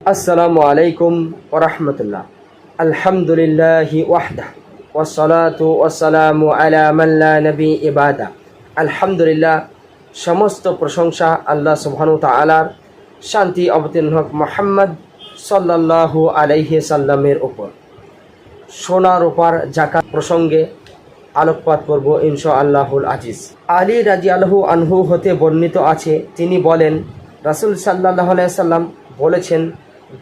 আসসালামু আলাইকুম ওরহমতুল্লাহ আলহামদুলিল্লাহি ওয়াহদা ওয়াসসালাতু ওয়াসসালামু আলা মাল্লা নবী ইবাদা। আলহামদুলিল্লাহ, সমস্ত প্রশংসা আল্লাহ সুবহানু তাআলার, শান্তি অবতীর্ণ হোক মোহাম্মদ সাল্লাল্লাহু আলাইহি সাল্লামের উপর। সোনার ওপার জাকাত প্রসঙ্গে আলোকপাত করব ইনশা আল্লাহুল আজিজ। আলী রাজি আলহু আনহু হতে বর্ণিত আছে, তিনি বলেন, রাসুল সাল্লাহ সাল্লাম বলেছেন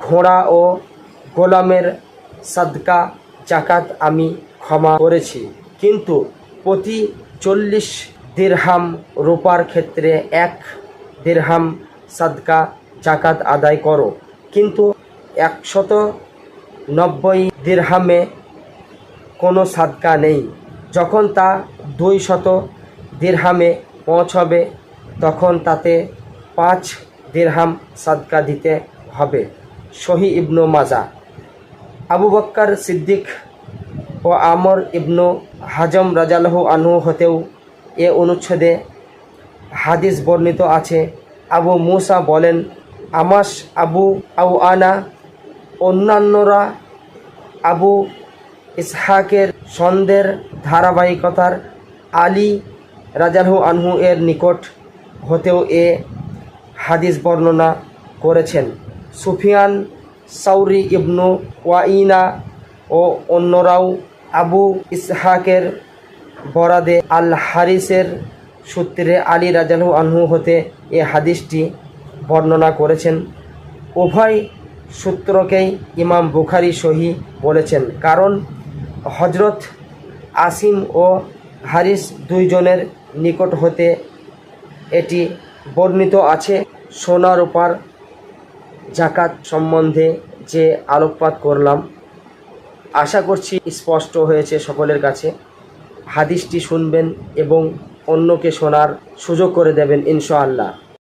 ঘোড়া ও গোলামের সাদকা জাকাত আমি ক্ষমা করেছি। কিন্তু প্রতি চল্লিশ দিরহাম রূপার ক্ষেত্রে এক দিরহাম সাদকা জাকাত আদায় করো। কিন্তু একশত নব্বই দিরহামে কোনো সাদকা নেই। যখন তা দুই শত দিরহামে পৌঁছবে, তখন তাতে পাঁচ দিরহাম সাদকা দিতে হবে। শহী ইবনু মাজা, আবু বক্কর সিদ্দিক ও আমর ইবনু হাজম রাজালহু আনহু হতেও এ অনুচ্ছেদে হাদিস বর্ণিত আছে। আবু মুসা বলেন আমাস আবু আউ আনা, অন্যান্যরা আবু ইসহাকের সন্দের ধারাবাহিকতার আলী রাজালহু আনহু এর নিকট হতেও এ হাদিস বর্ণনা করেছেন। সুফিয়ান, সাউরি ইবনু ওয়াইনা ও অন্যরাও আবু ইসহাকের বরাদে আল হারিসের সূত্রে আলী রাজালহু আনহু হতে এ হাদিসটি বর্ণনা করেছেন। উভয় সূত্রকেই ইমাম বুখারি সহি বলেছেন, কারণ হজরত আসিম ও হারিস দুইজনের নিকট হতে এটি বর্ণিত আছে সোনার উপার জাকাত সম্বন্ধে যে আলোকপাত করলাম, আশা করছি স্পষ্ট হয়েছে সকলের কাছে। হাদিসটি শুনবেন এবং অন্যকে শোনার সুযোগ করে দেবেন ইনশাআল্লাহ।